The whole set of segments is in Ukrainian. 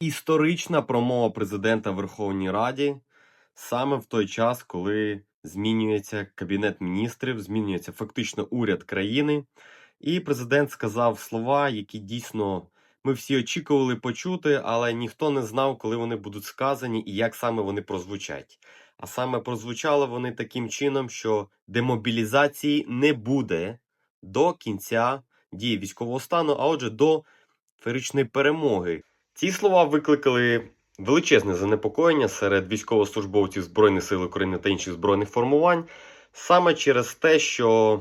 Історична промова президента Верховній Раді саме в той час, коли змінюється кабінет міністрів, змінюється фактично уряд країни, і президент сказав слова, які дійсно ми всі очікували почути, але ніхто не знав, коли вони будуть сказані і як саме вони прозвучать. А саме прозвучали вони таким чином, що демобілізації не буде до кінця дії військового стану, а отже, до феєричної перемоги. Ці слова викликали величезне занепокоєння серед військовослужбовців Збройних сил України та інших збройних формувань саме через те, що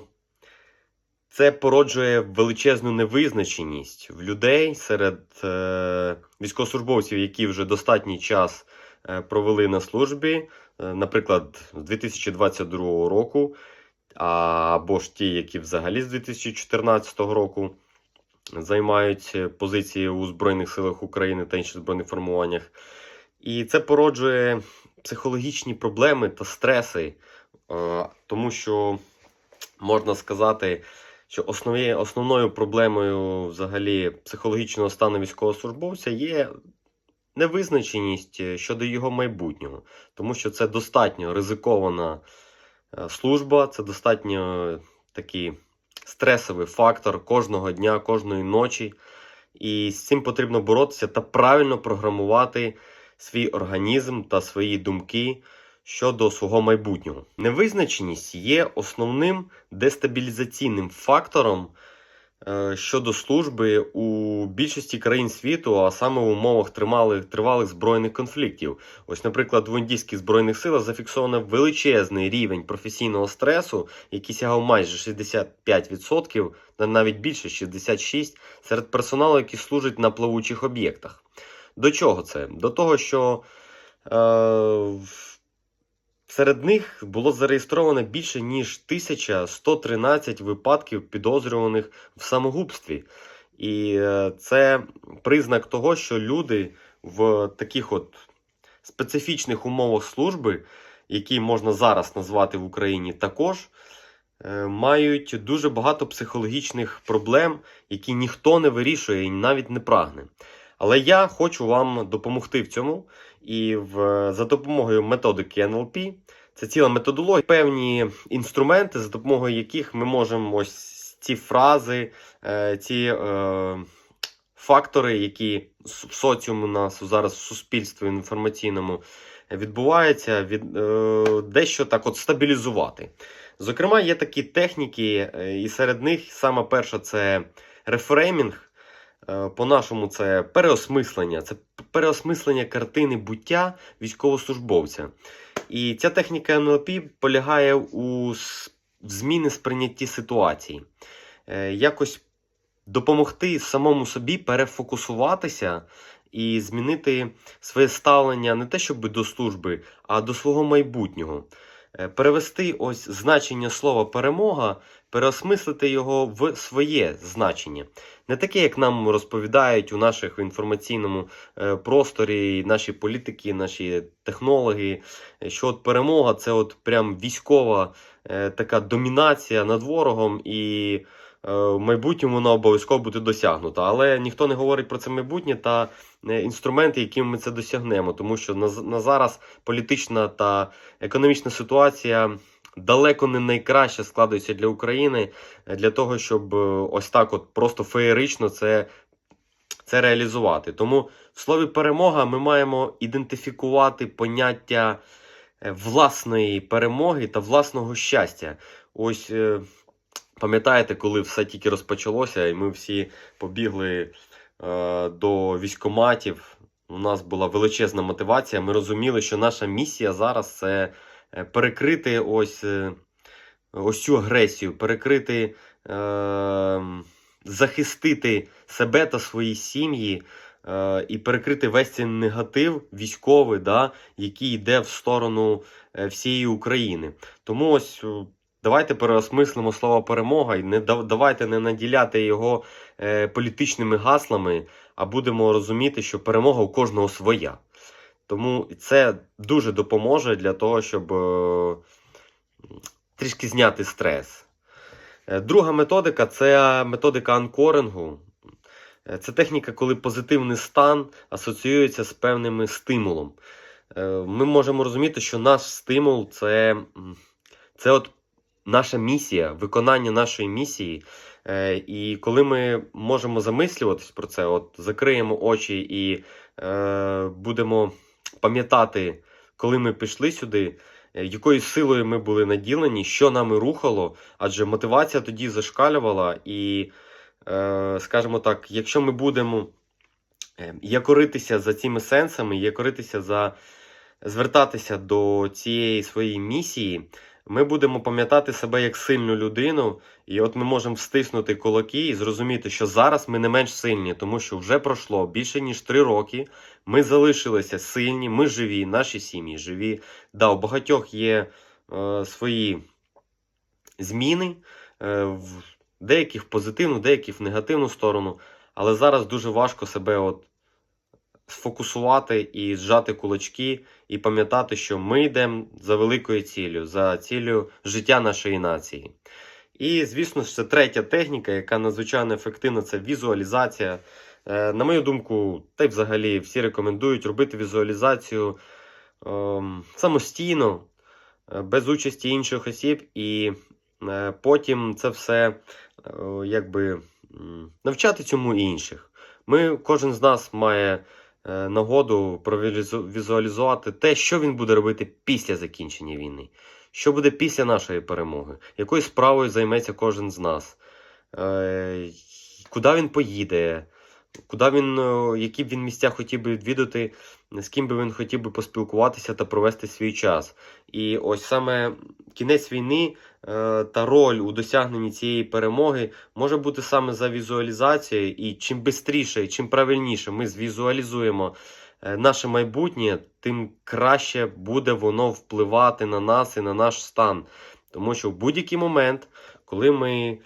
це породжує величезну невизначеність в людей серед е, військовослужбовців, які вже достатній час е, провели на службі, е, наприклад, з 2022 року, або ж ті, які взагалі з 2014 року займають е, позиції у Збройних силах України та інших збройних формуваннях. І це породжує психологічні проблеми та стреси, е, тому що можна сказати, що основні, основною проблемою взагалі психологічного стану військовослужбовця є невизначеність е, щодо його майбутнього, тому що це достатньо ризикована служба, це достатньо такий стресовий фактор кожного дня, кожної ночі. І з цим потрібно боротися та правильно програмувати свій організм та свої думки щодо свого майбутнього. Невизначеність є основним дестабілізаційним фактором щодо служби у більшості країн світу, а саме в умовах тривалих, тривалих збройних конфліктів. Ось, наприклад, в індійських збройних силах зафіксовано величезний рівень професійного стресу, який сягав майже 65%, та навіть більше 66% серед персоналу, який служить на плавучих об'єктах. До чого це? До того, що е, серед них було зареєстровано більше ніж 1113 випадків підозрюваних в самогубстві. І е, це признак того, що люди в таких от специфічних умовах служби, які можна зараз назвати в Україні також, е, мають дуже багато психологічних проблем, які ніхто не вирішує і навіть не прагне. Але я хочу вам допомогти в цьому. І в, за допомогою методики НЛП, це ціла методологія, певні інструменти, за допомогою яких ми можемо ось ці фрази, е, ці е, фактори, які в соціумі у нас зараз в суспільстві інформаційному відбуваються, від, е, дещо так от стабілізувати. Зокрема, є такі техніки, е, і серед них саме перша це рефреймінг. Е, По-нашому, це переосмислення, це переосмислення картини буття військовослужбовця. І ця техніка НЛП полягає у зміни сприйнятті ситуації. Е, Якось допомогти самому собі перефокусуватися і змінити своє ставлення не те, щоб до служби, а до свого майбутнього. Е, Перевести ось значення слова перемога, переосмислити його в своє значення. Не таке, як нам розповідають у наших інформаційному е, просторі, наші політики, наші технологи, е, що от перемога це от прям військова така домінація над ворогом, і в майбутньому вона обов'язково буде досягнута. Але ніхто не говорить про це майбутнє та е, інструменти, якими ми це досягнемо, тому що на, зараз політична та економічна ситуація. Далеко не найкраще складується для України е, для того, щоб е, ось так, от просто феєрично це, це реалізувати. Тому в слові перемога ми маємо ідентифікувати поняття е, власної перемоги та власного щастя. Ось е, пам'ятаєте, коли все тільки розпочалося, і ми всі побігли е, до військоматів. У нас була величезна мотивація. Ми розуміли, що наша місія зараз це е, перекрити ось, е, ось цю агресію, перекрити, е, захистити себе та свої сім'ї. е, І перекрити весь цей негатив військовий, да, який йде в сторону е, всієї України. Тому ось давайте переосмислимо слово перемога і не давайте не наділяти його е, політичними гаслами, а будемо розуміти, що перемога у кожного своя. Тому це дуже допоможе для того, щоб е, трішки зняти стрес. Е, Друга методика це методика анкорингу. Е, Це техніка, коли позитивний стан асоціюється з певним стимулом. Е, Ми можемо розуміти, що наш стимул це, це от наша місія, виконання нашої місії. Е, І коли ми можемо замислюватись про це, от закриємо очі і е, будемо пам'ятати, коли ми пішли сюди, е, якою силою ми були наділені, що нами рухало, адже мотивація тоді зашкалювала, і, е, скажімо так, якщо ми будемо е, якоритися за цими сенсами, якоритися за звертатися до цієї своєї місії, ми будемо пам'ятати себе як сильну людину, і от ми можемо стиснути кулаки і зрозуміти, що зараз ми не менш сильні, тому що вже пройшло більше ніж три роки. Ми залишилися сильні, ми живі, наші сім'ї живі. Да, у багатьох є е, свої зміни, е, в деяких в позитивну, деяких в негативну сторону. Але зараз дуже важко себе от сфокусувати і зжати кулачки, і пам'ятати, що ми йдемо за великою ціллю, за ціллю життя нашої нації. І, звісно ж, це третя техніка, яка надзвичайно ефективна, це візуалізація. Е, На мою думку, та й взагалі всі рекомендують робити візуалізацію ем, самостійно, е, без участі інших осіб, і е, потім це все якби навчати цьому інших. Ми, кожен з нас має нагоду провізуалізувати те, що він буде робити після закінчення війни, що буде після нашої перемоги, якою справою займеться кожен з нас, е, куди він поїде, куди він, е, які б він місця хотів би відвідати, з ким би він хотів би поспілкуватися та провести свій час. І ось саме кінець війни е, та роль у досягненні цієї перемоги може бути саме за візуалізацією. І чим швидше, чим правильніше ми звізуалізуємо е, наше майбутнє, тим краще буде воно впливати на нас і на наш стан. Тому що в будь-який момент, коли ми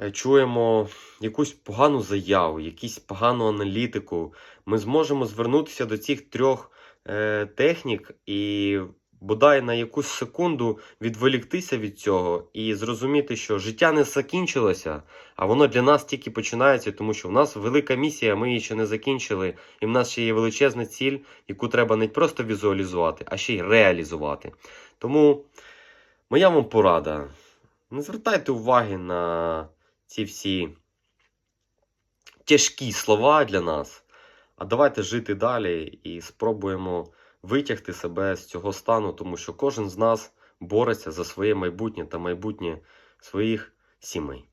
е, чуємо якусь погану заяву, якусь погану аналітику, ми зможемо звернутися до цих трьох е, технік і бодай на якусь секунду відволіктися від цього і зрозуміти, що життя не закінчилося, а воно для нас тільки починається, тому що в нас велика місія, ми її ще не закінчили, і в нас ще є величезна ціль, яку треба не просто візуалізувати, а ще й реалізувати. Тому моя вам порада: не звертайте уваги на ці всі тяжкі слова для нас. А давайте жити далі і спробуємо витягти себе з цього стану, тому що кожен з нас бореться за своє майбутнє та майбутнє своїх сімей.